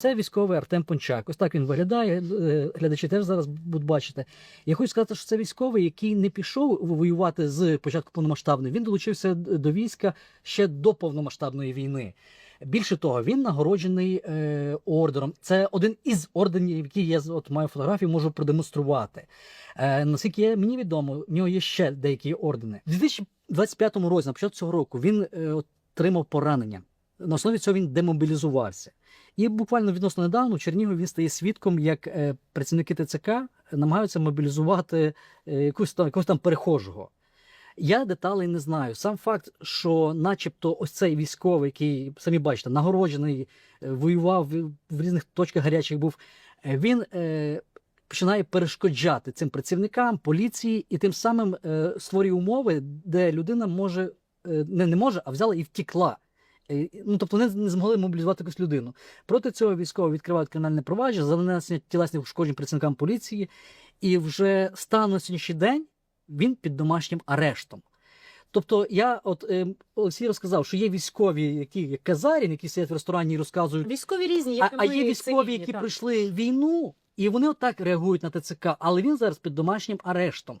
Це військовий Артем Пончак. Ось так він виглядає. е, Глядачі теж зараз будуть бачити. Я хочу сказати, що це військовий, який не пішов воювати з початку повномасштабної. Він долучився до війська ще до повномасштабної війни. Більше того, він нагороджений е, ордером. Це один із орденів, які я от маю фотографію, можу продемонструвати. Е, наскільки я, мені відомо, в нього є ще деякі ордени. У 2025 році, на початку цього року, він е, отримав поранення. На основі цього він демобілізувався. І буквально відносно недавно в Чернігові він стає свідком, як е, працівники ТЦК намагаються мобілізувати е, якусь там, якогось там перехожого. Я деталей не знаю. Сам факт, що, начебто, ось цей військовий, який самі бачите, нагороджений, е, воював в- різних точках гарячих був, він е, починає перешкоджати цим працівникам поліції і тим самим е, створює умови, де людина може е, не, не може, а взяла і втікла. Е, Ну, тобто вони не змогли мобілізувати якусь людину. Проти цього військові відкривають кримінальне провадження за нанесення тілесних ушкоджень працівникам поліції, і вже станом на сьогоднішній день він під домашнім арештом. Тобто, я от е, Олексій розказав, що є військові, які як Казарін, які сидять в ресторані і розказують, Військові різні, а, як а ми, є військові, цивільні, які так. пройшли війну, і вони отак реагують на ТЦК, але він зараз під домашнім арештом.